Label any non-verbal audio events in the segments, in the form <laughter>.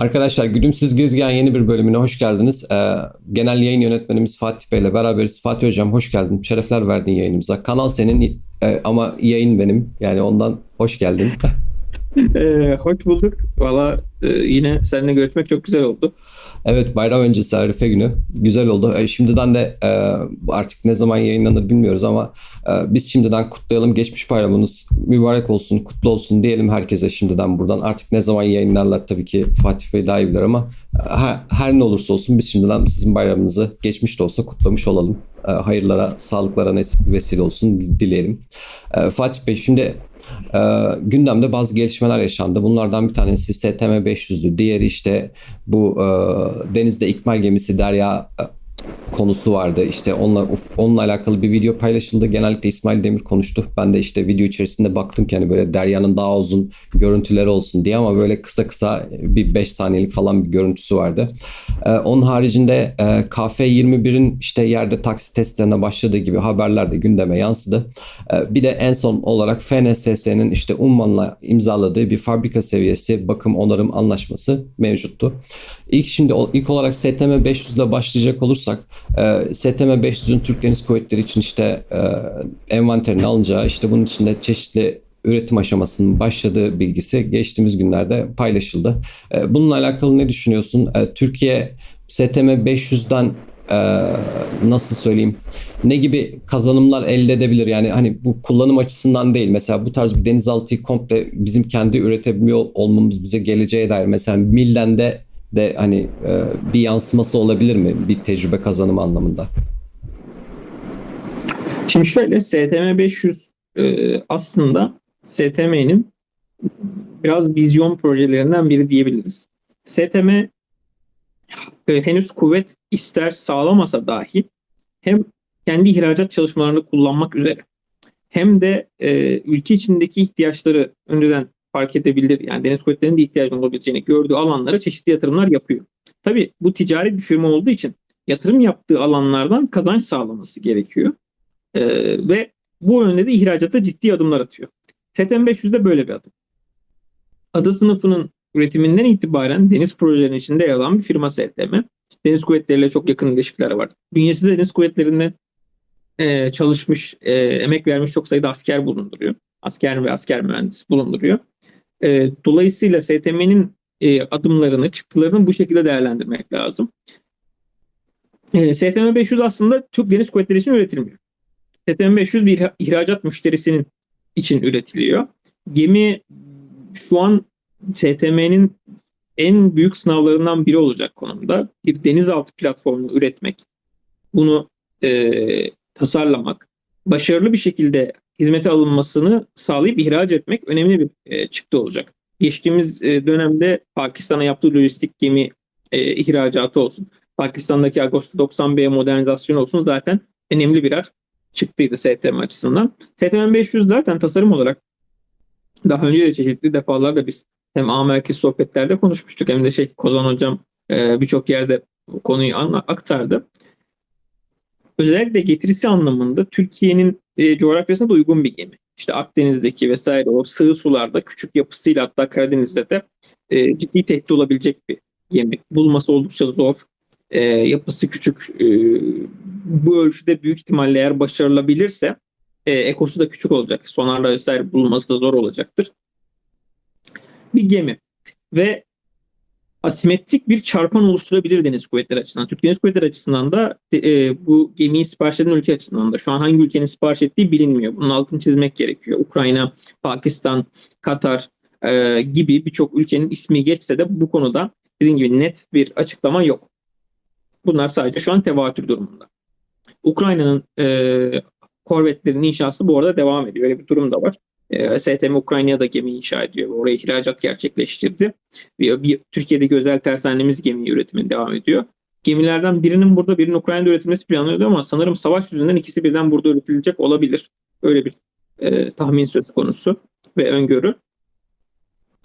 Arkadaşlar Güdümsüz Girizgah'ın yeni bir bölümüne hoş geldiniz. Ee, genel yayın yönetmenimiz Fatih Bey ile beraberiz. Fatih Hocam hoş geldin. Şerefler verdin yayınımıza. Kanal senin e, ama yayın benim. Yani ondan hoş geldin. <laughs> Ee, hoş bulduk. Valla e, yine seninle görüşmek çok güzel oldu. Evet bayram öncesi Arife günü. Güzel oldu. E, şimdiden de e, artık ne zaman yayınlanır bilmiyoruz ama e, biz şimdiden kutlayalım. Geçmiş bayramınız mübarek olsun, kutlu olsun diyelim herkese şimdiden buradan. Artık ne zaman yayınlarlar tabii ki Fatih Bey daha iyi bilir ama e, her, her ne olursa olsun biz şimdiden sizin bayramınızı geçmiş de olsa kutlamış olalım. E, hayırlara, sağlıklara vesile olsun dileyelim. E, Fatih Bey şimdi e, gündemde bazı gelişmeler yaşandı. Bunlardan bir tanesi STM 500'lü. Diğeri işte bu denizde ikmal gemisi Derya konusu vardı. İşte onunla onunla alakalı bir video paylaşıldı. Genellikle İsmail Demir konuştu. Ben de işte video içerisinde baktım ki hani böyle Derya'nın daha uzun görüntüleri olsun diye ama böyle kısa kısa bir 5 saniyelik falan bir görüntüsü vardı. Ee, onun haricinde e, KF21'in işte yerde taksi testlerine başladığı gibi haberler de gündeme yansıdı. Ee, bir de en son olarak FNSS'nin işte Umman'la imzaladığı bir fabrika seviyesi bakım onarım anlaşması mevcuttu. İlk şimdi ilk olarak STM 500 ile başlayacak olursak e, STM 500'ün Türk Deniz Kuvvetleri için işte e, envanterini alınacağı işte bunun içinde çeşitli üretim aşamasının başladığı bilgisi geçtiğimiz günlerde paylaşıldı. E, bununla alakalı ne düşünüyorsun? E, Türkiye STM 500'den e, nasıl söyleyeyim ne gibi kazanımlar elde edebilir yani hani bu kullanım açısından değil mesela bu tarz bir denizaltıyı komple bizim kendi üretebiliyor olmamız bize geleceğe dair mesela Millen'de de hani e, bir yansıması olabilir mi bir tecrübe kazanımı anlamında? Şimdi şöyle STM 500 e, aslında STM'nin biraz vizyon projelerinden biri diyebiliriz. STM e, henüz kuvvet ister sağlamasa dahi hem kendi ihracat çalışmalarını kullanmak üzere hem de e, ülke içindeki ihtiyaçları önceden fark edebilir. Yani deniz kuvvetlerinin de ihtiyacı olabileceğini gördüğü alanlara çeşitli yatırımlar yapıyor. Tabii bu ticari bir firma olduğu için yatırım yaptığı alanlardan kazanç sağlaması gerekiyor. Ee, ve bu yönde de ihracata ciddi adımlar atıyor. STM 500 de böyle bir adım. Adı sınıfının üretiminden itibaren deniz projelerinin içinde yer alan bir firma STM. Deniz kuvvetleriyle çok yakın ilişkiler var. Bünyesi de deniz kuvvetlerinde e, çalışmış, e, emek vermiş çok sayıda asker bulunduruyor. Asker ve asker mühendis bulunduruyor. E, dolayısıyla STM'nin e, adımlarını, çıktılarını bu şekilde değerlendirmek lazım. E, STM 500 aslında Türk Deniz Kuvvetleri için üretilmiyor. STM 500 bir ihracat müşterisinin için üretiliyor. Gemi şu an STM'nin en büyük sınavlarından biri olacak konumda. Bir denizaltı platformunu üretmek, bunu e, tasarlamak, başarılı bir şekilde hizmete alınmasını sağlayıp ihraç etmek önemli bir e, çıktı olacak. Geçtiğimiz e, dönemde Pakistan'a yaptığı lojistik gemi e, ihracatı olsun. Pakistan'daki Agosto 90B modernizasyonu olsun zaten önemli birer çıktıydı STM açısından. STM 500 zaten tasarım olarak daha önce de çeşitli defalarda biz hem A merkez sohbetlerde konuşmuştuk hem de şey Kozan hocam birçok yerde konuyu aktardı. Özellikle getirisi anlamında Türkiye'nin e, coğrafyasına da uygun bir gemi. İşte Akdeniz'deki vesaire o sığ sularda küçük yapısıyla hatta Karadeniz'de de e, ciddi tehdit olabilecek bir gemi. Bulması oldukça zor. E, yapısı küçük. E, bu ölçüde büyük ihtimalle eğer başarılabilirse e, ekosu da küçük olacak. Sonarla vesaire bulunması da zor olacaktır. Bir gemi. Ve asimetrik bir çarpan oluşturabilir deniz kuvvetleri açısından. Türk Deniz Kuvvetleri açısından da e, bu gemiyi sipariş eden ülke açısından da şu an hangi ülkenin sipariş ettiği bilinmiyor. Bunun altını çizmek gerekiyor. Ukrayna, Pakistan, Katar e, gibi birçok ülkenin ismi geçse de bu konuda dediğim gibi net bir açıklama yok. Bunlar sadece şu an tevatür durumunda. Ukrayna'nın e, korvetlerin inşası bu arada devam ediyor. Öyle bir durum da var. E, STM Ukrayna'da gemi inşa ediyor. Oraya ihracat gerçekleştirdi. Bir, bir, Türkiye'deki özel tersanemiz gemi üretimine devam ediyor. Gemilerden birinin burada birinin Ukrayna'da üretilmesi planlanıyordu ama sanırım savaş yüzünden ikisi birden burada üretilecek olabilir. Öyle bir e, tahmin söz konusu ve öngörü.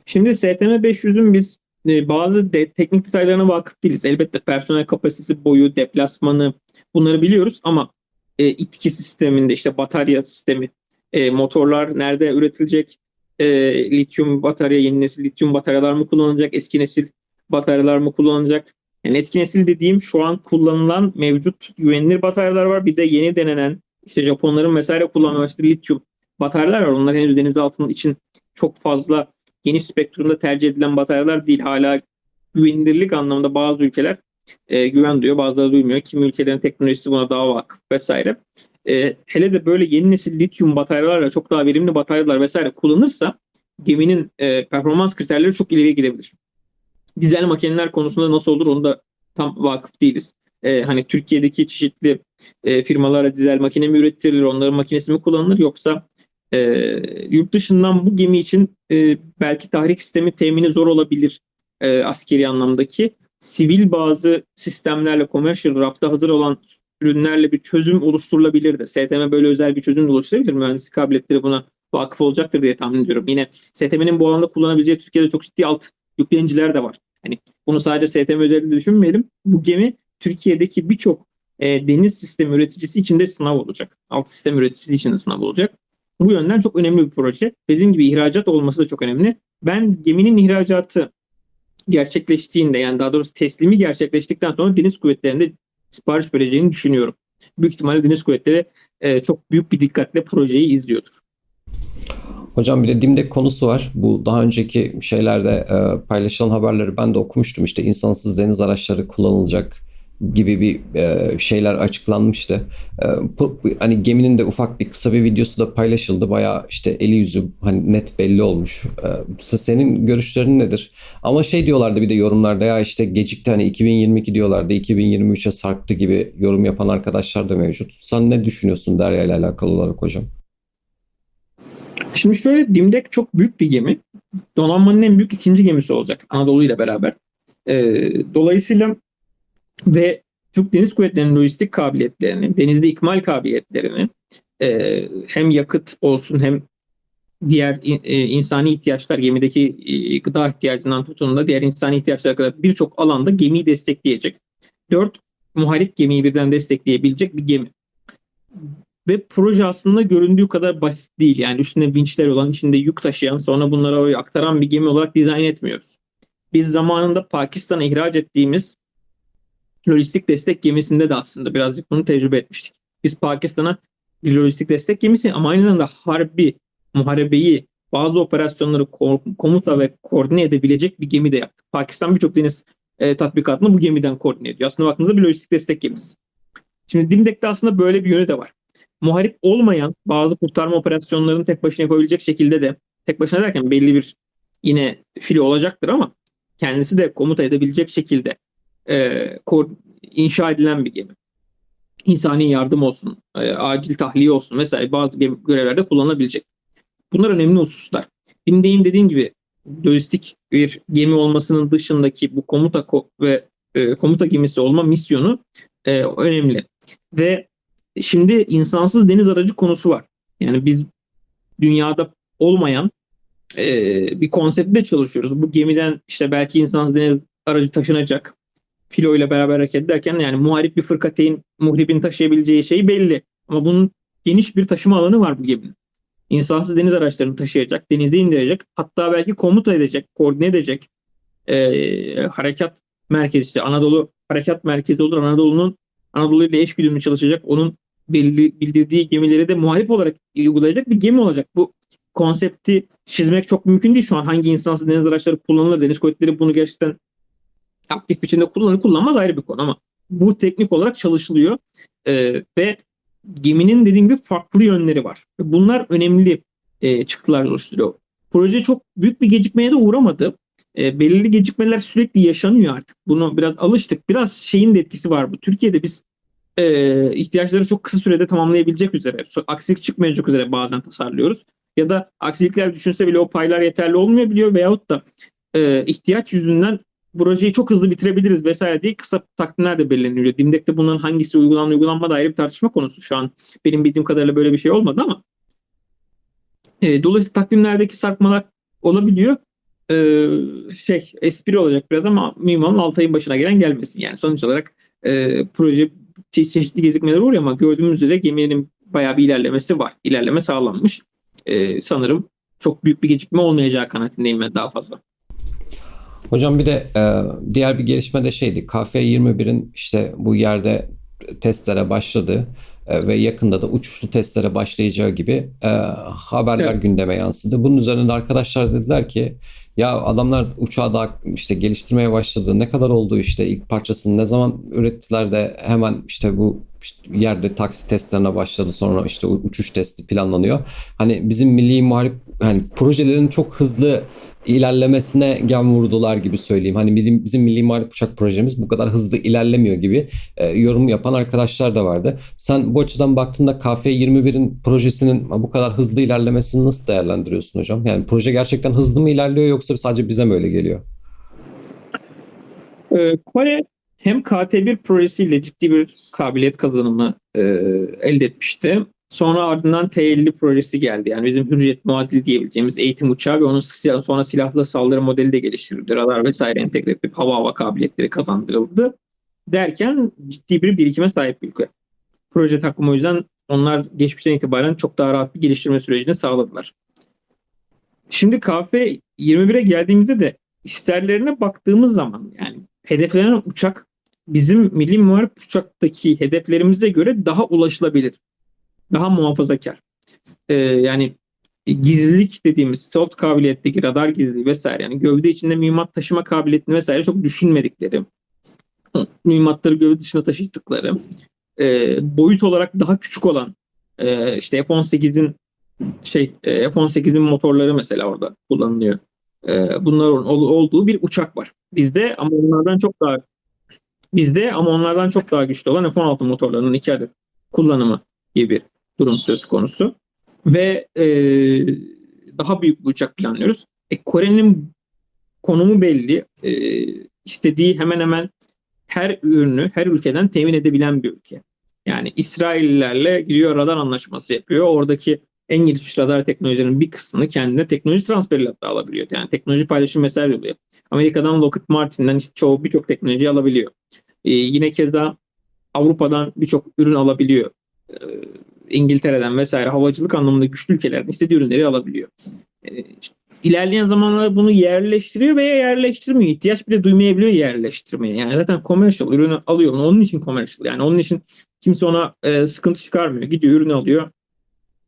Şimdi STM 500'ün biz e, bazı de, teknik detaylarına vakıf değiliz. Elbette personel kapasitesi, boyu, deplasmanı bunları biliyoruz ama e, itki sisteminde işte batarya sistemi e, motorlar nerede üretilecek? E, lityum batarya, yeni nesil lityum bataryalar mı kullanılacak? Eski nesil bataryalar mı kullanılacak? Yani eski nesil dediğim şu an kullanılan mevcut güvenilir bataryalar var. Bir de yeni denenen işte Japonların vesaire kullandığı işte lityum bataryalar var. Onlar henüz denizaltının için çok fazla geniş spektrumda tercih edilen bataryalar değil. Hala güvenilirlik anlamında bazı ülkeler e, güven duyuyor, bazıları duymuyor. Kimi ülkelerin teknolojisi buna daha vakıf vesaire. E, hele de böyle yeni nesil lityum bataryalarla çok daha verimli bataryalar vesaire kullanırsa geminin e, performans kriterleri çok ileriye gidebilir. Dizel makineler konusunda nasıl olur onu da tam vakıf değiliz. E, hani Türkiye'deki çeşitli e, firmalara dizel makine mi ürettirilir, onların makinesi mi kullanılır yoksa e, yurt dışından bu gemi için e, belki tahrik sistemi temini zor olabilir e, askeri anlamdaki. Sivil bazı sistemlerle, commercial rafta hazır olan ürünlerle bir çözüm oluşturulabilir de. STM böyle özel bir çözüm oluşturabilir. Mühendislik kabiliyetleri buna vakıf olacaktır diye tahmin ediyorum. Yine STM'nin bu alanda kullanabileceği Türkiye'de çok ciddi alt yükleniciler de var. Hani bunu sadece STM özelinde düşünmeyelim. Bu gemi Türkiye'deki birçok e, deniz sistemi üreticisi için de sınav olacak. Alt sistem üreticisi için de sınav olacak. Bu yönden çok önemli bir proje. Dediğim gibi ihracat olması da çok önemli. Ben geminin ihracatı gerçekleştiğinde yani daha doğrusu teslimi gerçekleştikten sonra deniz kuvvetlerinde sipariş vereceğini düşünüyorum. Büyük ihtimalle deniz kuvvetleri e, çok büyük bir dikkatle projeyi izliyordur. Hocam bir de Dimdek konusu var. Bu daha önceki şeylerde e, paylaşılan haberleri ben de okumuştum. İşte insansız deniz araçları kullanılacak gibi bir e, şeyler açıklanmıştı. E, bu, hani geminin de ufak bir kısa bir videosu da paylaşıldı. Bayağı işte eli yüzü hani net belli olmuş. E, se- senin görüşlerin nedir? Ama şey diyorlardı bir de yorumlarda ya işte gecikti hani 2022 diyorlardı 2023'e sarktı gibi yorum yapan arkadaşlar da mevcut. Sen ne düşünüyorsun Derya ile alakalı olarak hocam? Şimdi şöyle Dimdek çok büyük bir gemi. Donanmanın en büyük ikinci gemisi olacak Anadolu ile beraber. E, dolayısıyla ve Türk Deniz Kuvvetleri'nin lojistik kabiliyetlerini, denizde ikmal kabiliyetlerini e, hem yakıt olsun hem diğer e, insani ihtiyaçlar gemideki e, gıda ihtiyacından tutun da diğer insani ihtiyaçlara kadar birçok alanda gemiyi destekleyecek. Dört muharip gemiyi birden destekleyebilecek bir gemi. Ve proje aslında göründüğü kadar basit değil. Yani üstünde vinçler olan, içinde yük taşıyan, sonra bunlara aktaran bir gemi olarak dizayn etmiyoruz. Biz zamanında Pakistan'a ihraç ettiğimiz lojistik destek gemisinde de aslında birazcık bunu tecrübe etmiştik. Biz Pakistan'a lojistik destek gemisi ama aynı zamanda harbi, muharebeyi, bazı operasyonları ko- komuta ve koordine edebilecek bir gemi de yaptık. Pakistan birçok deniz e, tatbikatını bu gemiden koordine ediyor. Aslında baktığınızda bir lojistik destek gemisi. Şimdi Dimdek'te aslında böyle bir yönü de var. Muharip olmayan bazı kurtarma operasyonlarını tek başına yapabilecek şekilde de tek başına derken belli bir yine filo olacaktır ama kendisi de komuta edebilecek şekilde e, inşa edilen bir gemi. İnsani yardım olsun, e, acil tahliye olsun vesaire bazı görevlerde kullanılabilecek. Bunlar önemli hususlar. Dimdek'in dediğim gibi lojistik bir gemi olmasının dışındaki bu komuta ko- ve e, komuta gemisi olma misyonu e, önemli. Ve şimdi insansız deniz aracı konusu var. Yani biz dünyada olmayan e, bir konseptte çalışıyoruz. Bu gemiden işte belki insansız deniz aracı taşınacak. Filo ile beraber hareket ederken yani muharip bir fırkateyn muhribin taşıyabileceği şey belli. Ama bunun geniş bir taşıma alanı var bu geminin. İnsansız deniz araçlarını taşıyacak, denize indirecek, hatta belki komuta edecek, koordine edecek e, harekat merkezi işte Anadolu harekat merkezi olur. Anadolu'nun Anadolu ile eşgüdümlü çalışacak. Onun bildirdiği gemileri de muhalif olarak uygulayacak bir gemi olacak. Bu konsepti çizmek çok mümkün değil şu an. Hangi insansız deniz araçları kullanılır? Deniz kuvvetleri bunu gerçekten aktif biçimde kullanır kullanmaz ayrı bir konu ama bu teknik olarak çalışılıyor. Ee, ve geminin dediğim gibi farklı yönleri var. Bunlar önemli e, çıktılar oluşturuyor. Proje çok büyük bir gecikmeye de uğramadı. E, belirli gecikmeler sürekli yaşanıyor artık. Bunu biraz alıştık. Biraz şeyin de etkisi var bu. Türkiye'de biz e, ihtiyaçları çok kısa sürede tamamlayabilecek üzere, aksilik çıkmayacak üzere bazen tasarlıyoruz. Ya da aksilikler düşünse bile o paylar yeterli olmayabiliyor veyahut da e, ihtiyaç yüzünden projeyi çok hızlı bitirebiliriz vesaire diye kısa takvimler de belirleniliyor. Dimdek'te bunların hangisi uygulanma uygulanma ayrı bir tartışma konusu şu an. Benim bildiğim kadarıyla böyle bir şey olmadı ama e, dolayısıyla takvimlerdeki sarkmalar olabiliyor. E, şey espri olacak biraz ama mimarın 6 ayın başına gelen gelmesin yani sonuç olarak e, proje çe- çeşitli gecikmeler oluyor ama gördüğümüz üzere geminin bayağı bir ilerlemesi var. İlerleme sağlanmış. E, sanırım çok büyük bir gecikme olmayacağı kanaatindeyim ben daha fazla. Hocam bir de e, diğer bir gelişme de şeydi. KF-21'in işte bu yerde testlere başladı e, ve yakında da uçuşlu testlere başlayacağı gibi e, haberler Evet. gündeme yansıdı. Bunun üzerine de arkadaşlar dediler ki ya adamlar uçağı daha işte geliştirmeye başladı. Ne kadar oldu işte ilk parçasını ne zaman ürettiler de hemen işte bu yerde taksi testlerine başladı. Sonra işte uçuş testi planlanıyor. Hani bizim milli muharip hani projelerin çok hızlı ilerlemesine gem vurdular gibi söyleyeyim. Hani bizim, bizim milli muharip uçak projemiz bu kadar hızlı ilerlemiyor gibi e, yorum yapan arkadaşlar da vardı. Sen bu açıdan baktığında KF-21'in projesinin bu kadar hızlı ilerlemesini nasıl değerlendiriyorsun hocam? Yani proje gerçekten hızlı mı ilerliyor yoksa sadece bize mi öyle geliyor? Ee, Kore hem KT1 projesiyle ciddi bir kabiliyet kazanımı e, elde etmişti. Sonra ardından T50 projesi geldi. Yani bizim Hürriyet muadili diyebileceğimiz eğitim uçağı ve onun sil- sonra silahlı saldırı modeli de geliştirildi. Radar vesaire entegre edilip hava hava kabiliyetleri kazandırıldı. Derken ciddi bir birikime sahip bir ülke. Proje takımı o yüzden onlar geçmişten itibaren çok daha rahat bir geliştirme sürecini sağladılar. Şimdi KF 21'e geldiğimizde de isterlerine baktığımız zaman yani hedeflenen uçak bizim milli muharip uçaktaki hedeflerimize göre daha ulaşılabilir. Daha muhafazakar. Ee, yani gizlilik dediğimiz soft kabiliyetteki radar gizliliği vesaire yani gövde içinde mühimmat taşıma kabiliyetini vesaire çok düşünmedikleri mühimmatları gövde dışına taşıdıkları e, boyut olarak daha küçük olan e, işte F-18'in şey e, F-18'in motorları mesela orada kullanılıyor. E, bunların ol- olduğu bir uçak var. Bizde ama onlardan çok daha bizde ama onlardan çok daha güçlü olan F-16 motorlarının iki adet kullanımı gibi durum söz konusu. Ve e, daha büyük bir uçak planlıyoruz. E, Kore'nin konumu belli. E, istediği hemen hemen her ürünü her ülkeden temin edebilen bir ülke. Yani İsraillilerle gidiyor radar anlaşması yapıyor. Oradaki en gelişmiş radar teknolojilerinin bir kısmını kendine teknoloji transferiyle hatta alabiliyor. Yani teknoloji paylaşım vesaire oluyor. Amerika'dan Lockheed Martin'den işte çoğu birçok teknoloji alabiliyor. Ee, yine keza Avrupa'dan birçok ürün alabiliyor. Ee, İngiltere'den vesaire havacılık anlamında güçlü ülkelerden istediği ürünleri alabiliyor. Ee, ilerleyen zamanlarda bunu yerleştiriyor veya yerleştirmiyor. İhtiyaç bile duymayabiliyor yerleştirmeye. Yani zaten commercial ürünü alıyor. Onun için commercial. Yani onun için kimse ona e, sıkıntı çıkarmıyor. Gidiyor ürünü alıyor.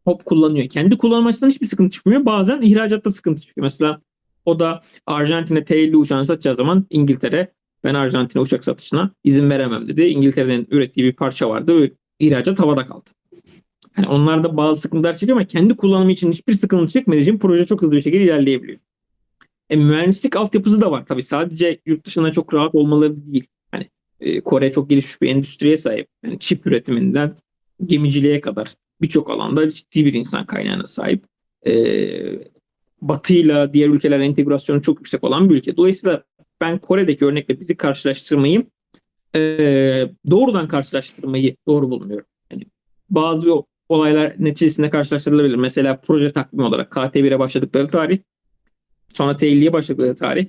Hop kullanıyor. Kendi kullanım açısından hiçbir sıkıntı çıkmıyor. Bazen ihracatta sıkıntı çıkıyor. Mesela o da Arjantin'e T50 uçağını satacağı zaman İngiltere ben Arjantin'e uçak satışına izin veremem dedi. İngiltere'nin ürettiği bir parça vardı ve ihracat havada kaldı. Yani onlarda bazı sıkıntılar çıkıyor ama kendi kullanımı için hiçbir sıkıntı çıkmadığı için proje çok hızlı bir şekilde ilerleyebiliyor. E, mühendislik altyapısı da var. Tabii sadece yurt dışına çok rahat olmaları değil. Yani e, Kore çok gelişmiş bir endüstriye sahip. Yani çip üretiminden gemiciliğe kadar birçok alanda ciddi bir insan kaynağına sahip. E, Batı'yla diğer ülkelerle entegrasyonu çok yüksek olan bir ülke. Dolayısıyla ben Kore'deki örnekle bizi karşılaştırmayı e, doğrudan karşılaştırmayı doğru bulmuyorum. Yani bazı olaylar neticesinde karşılaştırılabilir. Mesela proje takvimi olarak KT1'e başladıkları tarih, sonra T50'ye başladıkları tarih,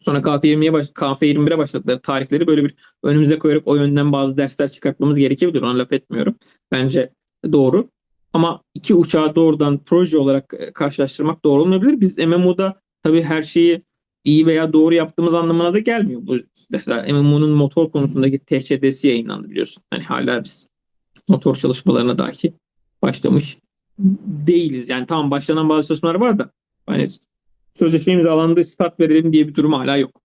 sonra KF20'ye baş, KF21'e başladıkları tarihleri böyle bir önümüze koyarak o yönden bazı dersler çıkartmamız gerekebilir. Ona laf etmiyorum. Bence doğru. Ama iki uçağı doğrudan proje olarak e, karşılaştırmak doğru olmayabilir. Biz MMO'da tabii her şeyi iyi veya doğru yaptığımız anlamına da gelmiyor. Bu mesela MMO'nun motor konusundaki THD'si yayınlandı biliyorsun. Hani hala biz motor çalışmalarına dahi başlamış değiliz. Yani tamam başlanan bazı çalışmalar var da hani sözleşme imzalandı start verelim diye bir durum hala yok.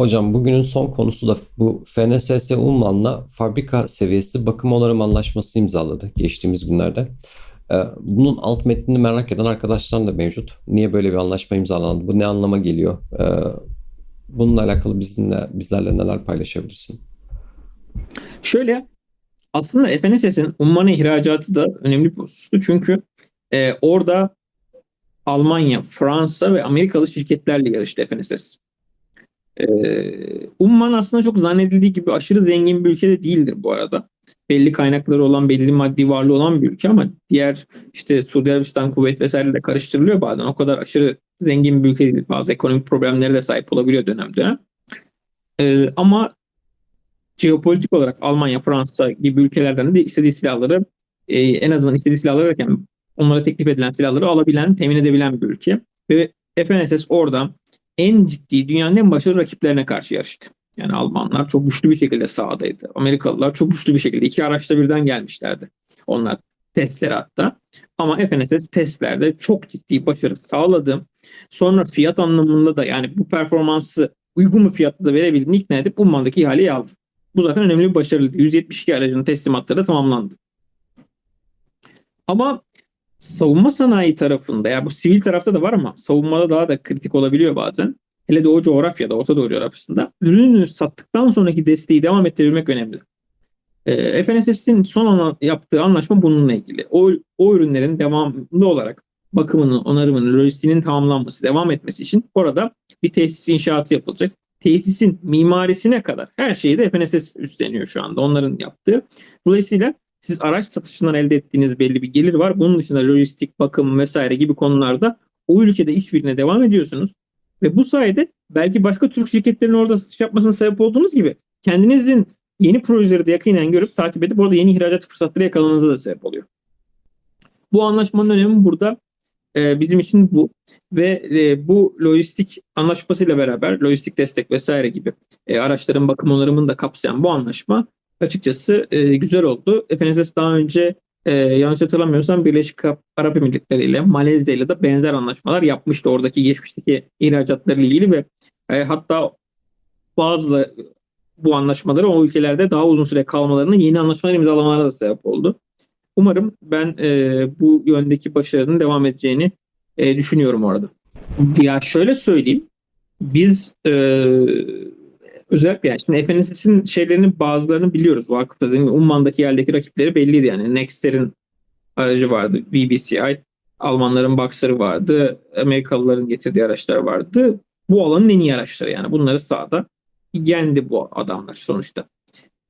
Hocam bugünün son konusu da bu FNSS Umman'la fabrika seviyesi bakım onarım anlaşması imzaladı geçtiğimiz günlerde. Ee, Bunun alt metnini merak eden arkadaşlar da mevcut. Niye böyle bir anlaşma imzalandı? Bu ne anlama geliyor? Ee, Bununla alakalı bizimle, bizlerle neler paylaşabilirsin? Şöyle aslında FNSS'in Umman'a ihracatı da önemli bir husustu. Çünkü e, orada Almanya, Fransa ve Amerikalı şirketlerle yarıştı FNSS. E, Umman aslında çok zannedildiği gibi aşırı zengin bir ülke de değildir bu arada. Belli kaynakları olan, belli maddi varlığı olan bir ülke ama diğer işte Suudi Arabistan, Kuveyt vesaire de karıştırılıyor bazen. O kadar aşırı zengin bir ülke değil. Bazı ekonomik problemlere de sahip olabiliyor dönem dönem. E, ama jeopolitik olarak Almanya, Fransa gibi ülkelerden de istediği silahları e, en azından istediği silahları derken onlara teklif edilen silahları alabilen, temin edebilen bir ülke. Ve FNSS orada en ciddi dünyanın en başarılı rakiplerine karşı yarıştı. Yani Almanlar çok güçlü bir şekilde sahadaydı. Amerikalılar çok güçlü bir şekilde iki araçta birden gelmişlerdi. Onlar testlere hatta. Ama FNSS testlerde çok ciddi başarı sağladı. Sonra fiyat anlamında da yani bu performansı uygun bir fiyatla da verebildiğini ikna edip Umman'daki ihaleyi aldı. Bu zaten önemli bir başarıydı. 172 aracının teslimatları da tamamlandı. Ama savunma sanayi tarafında ya bu sivil tarafta da var ama savunmada daha da kritik olabiliyor bazen. Hele Doğu coğrafyada, Orta Doğu coğrafyasında ürünü sattıktan sonraki desteği devam ettirebilmek önemli. E, FNSS'in son ana- yaptığı anlaşma bununla ilgili. O, o ürünlerin devamlı olarak bakımının, onarımının, lojistiğinin tamamlanması, devam etmesi için orada bir tesis inşaatı yapılacak. Tesisin mimarisine kadar her şeyi de FNSS üstleniyor şu anda onların yaptığı. Dolayısıyla siz araç satışından elde ettiğiniz belli bir gelir var. Bunun dışında lojistik, bakım vesaire gibi konularda o ülkede işbirliğine devam ediyorsunuz. Ve bu sayede belki başka Türk şirketlerin orada satış yapmasına sebep olduğunuz gibi kendinizin yeni projeleri de yakinen görüp takip edip orada yeni ihracat fırsatları yakalamanıza da sebep oluyor. Bu anlaşmanın önemi burada e, bizim için bu ve e, bu lojistik anlaşmasıyla beraber lojistik destek vesaire gibi e, araçların bakım onarımını da kapsayan bu anlaşma açıkçası e, güzel oldu. FNSS daha önce e, yanlış hatırlamıyorsam Birleşik Arap Emirlikleri ile Malezya ile de benzer anlaşmalar yapmıştı oradaki geçmişteki ihracatlarla ilgili ve e, hatta bazı bu anlaşmaları o ülkelerde daha uzun süre kalmalarını yeni anlaşmalar imzalamalarına da sebep oldu. Umarım ben e, bu yöndeki başarının devam edeceğini e, düşünüyorum orada. Ya şöyle söyleyeyim. Biz e, özellikle yani şimdi FNSS'in şeylerini bazılarını biliyoruz. Vakıfta Umman'daki yerdeki rakipleri belliydi yani. Nexter'in aracı vardı. BBCI. Almanların Boxer'ı vardı. Amerikalıların getirdiği araçlar vardı. Bu alanın en iyi araçları yani. Bunları sahada yendi bu adamlar sonuçta.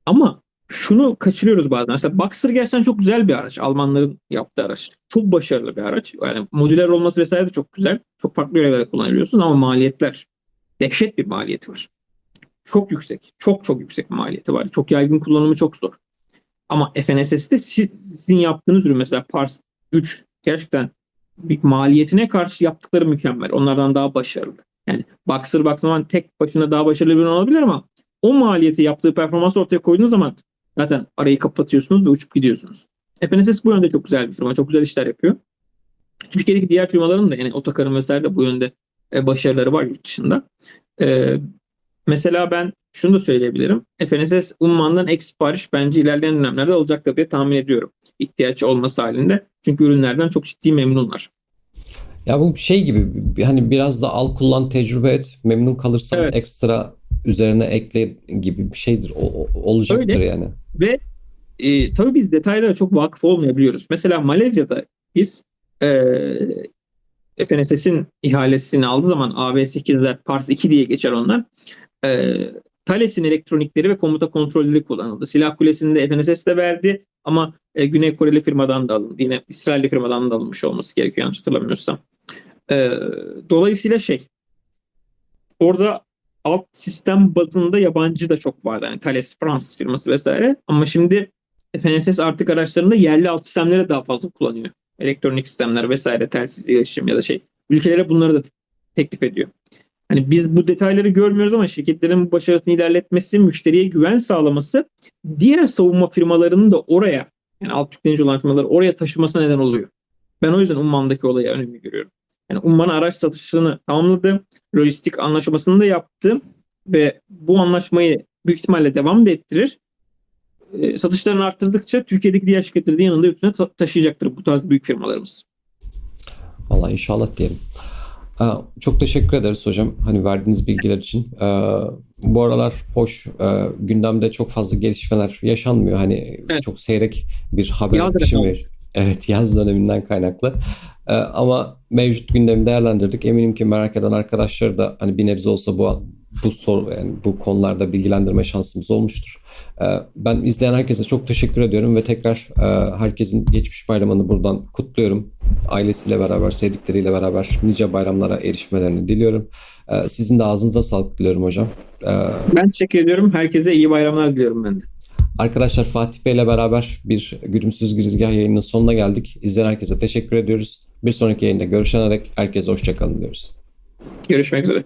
Ama şunu kaçırıyoruz bazen. Mesela Boxer gerçekten çok güzel bir araç. Almanların yaptığı araç. Çok başarılı bir araç. Yani modüler olması vesaire de çok güzel. Çok farklı görevlerde kullanabiliyorsunuz ama maliyetler dehşet bir maliyeti var. Çok yüksek. Çok çok yüksek maliyeti var. Çok yaygın kullanımı çok zor. Ama FNSS'te sizin yaptığınız ürün mesela Pars 3 gerçekten maliyetine karşı yaptıkları mükemmel. Onlardan daha başarılı. Yani Boxer baktığın zaman tek başına daha başarılı bir ürün olabilir ama o maliyeti yaptığı performansı ortaya koyduğunuz zaman zaten arayı kapatıyorsunuz ve uçup gidiyorsunuz. FNSS bu yönde çok güzel bir firma. Çok güzel işler yapıyor. Türkiye'deki diğer firmaların da yani Otokar'ın vesaire de bu yönde e, başarıları var yurt dışında. Ee, mesela ben şunu da söyleyebilirim. FNSS Umman'dan ek sipariş bence ilerleyen dönemlerde olacaktır diye tahmin ediyorum. İhtiyaç olması halinde. Çünkü ürünlerden çok ciddi memnunlar. Ya bu şey gibi hani biraz da al kullan tecrübe et memnun kalırsan Evet. ekstra üzerine ekle gibi bir şeydir. O- olacaktır Öyle. yani. Ve e, tabii biz detaylara çok vakıf olmayabiliyoruz. Mesela Malezya'da biz e, FNSS'in ihalesini aldığı zaman AB8'ler Pars 2 diye geçer onlar. E, Thales'in elektronikleri ve komuta kontrolleri kullanıldı. Silah kulesini de FNSS de verdi ama e, Güney Koreli firmadan da alındı. Yine İsrailli firmadan da alınmış olması gerekiyor yanlış hatırlamıyorsam. E, dolayısıyla şey orada alt sistem bazında yabancı da çok vardı. Yani Thales Fransız firması vesaire. Ama şimdi FNSS artık araçlarında yerli alt sistemleri daha fazla kullanıyor. Elektronik sistemler vesaire, telsiz iletişim ya da şey. Ülkelere bunları da teklif ediyor. Hani biz bu detayları görmüyoruz ama şirketlerin bu başarısını ilerletmesi, müşteriye güven sağlaması diğer savunma firmalarının da oraya yani alt yüklenici olan firmaları oraya taşımasına neden oluyor. Ben o yüzden Umman'daki olayı önemli görüyorum. Yani Umman araç satışını tamamladı. Lojistik anlaşmasını da yaptı ve bu anlaşmayı büyük ihtimalle devam da ettirir. E, satışlarını arttırdıkça Türkiye'deki diğer şirketleri de yanında üstüne ta- taşıyacaktır bu tarz büyük firmalarımız. Vallahi inşallah diyelim. Ee, Çok teşekkür ederiz hocam hani verdiğiniz bilgiler için. Ee, Bu aralar hoş e, gündemde çok fazla gelişmeler yaşanmıyor. Hani Evet. çok seyrek bir haber Yaz akışı dönemi mevcut. Evet yaz döneminden kaynaklı. Ama mevcut gündemi değerlendirdik. Eminim ki merak eden arkadaşlar da hani bir nebze olsa bu bu soru yani bu konularda bilgilendirme şansımız olmuştur. Ee, Ben izleyen herkese çok teşekkür ediyorum ve tekrar e, herkesin geçmiş bayramını buradan kutluyorum ailesiyle beraber, sevdikleriyle beraber nice bayramlara erişmelerini diliyorum. Ee, Sizin de ağzınıza sağlık diliyorum hocam. Ee, Ben teşekkür ediyorum. Herkese iyi bayramlar diliyorum ben de. Arkadaşlar Fatih Bey ile beraber bir Gülümsüz Girizgah yayınının sonuna geldik. İzleyen herkese teşekkür ediyoruz. Bir sonraki yayında görüşene dek herkese hoşçakalın diyoruz. Görüşmek üzere.